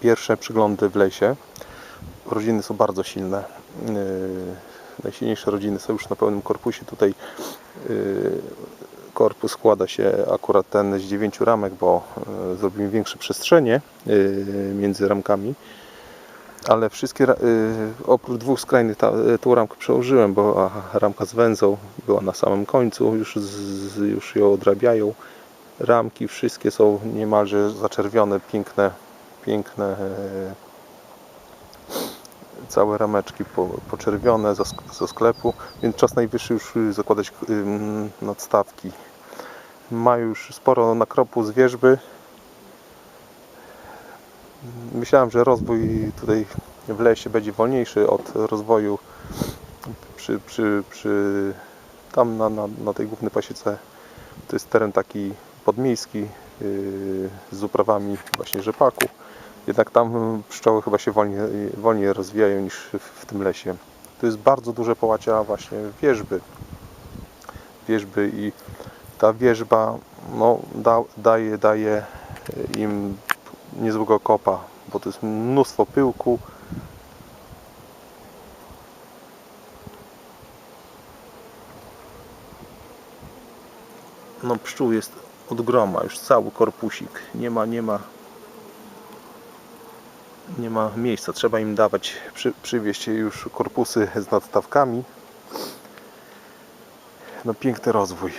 pierwsze przyglądy w lesie. Rodziny są bardzo silne. Yy, Najsilniejsze rodziny są już na pełnym korpusie. Tutaj yy, korpus składa się akurat ten z dziewięciu ramek, bo yy, zrobimy większe przestrzenie między ramkami. Ale wszystkie, oprócz dwóch skrajnych, tą ramkę przełożyłem, bo ramka z węzą była na samym końcu, już, z, już ją odrabiają. Ramki wszystkie są niemalże zaczerwione, piękne, piękne e, całe rameczki po, poczerwione ze, sk- ze sklepu, więc czas najwyższy już y, zakładać ym, nadstawki. Ma już sporo nakropu z wierzby. Myślałem, że rozwój tutaj w lesie będzie wolniejszy od rozwoju przy, przy, przy tam na, na, na tej głównej pasiece. To jest teren taki podmiejski yy, z uprawami właśnie rzepaku. Jednak tam pszczoły chyba się wolniej, wolniej rozwijają niż w, tym lesie. To jest bardzo duże połacia właśnie wierzby. Wierzby i ta wierzba no, da, daje, daje im niezłego kopa, bo to jest mnóstwo pyłku. No pszczół jest od groma, już cały korpusik. Nie ma, nie ma nie ma miejsca. Trzeba im dawać, przy, przywieźć już korpusy z nadstawkami. No piękny rozwój.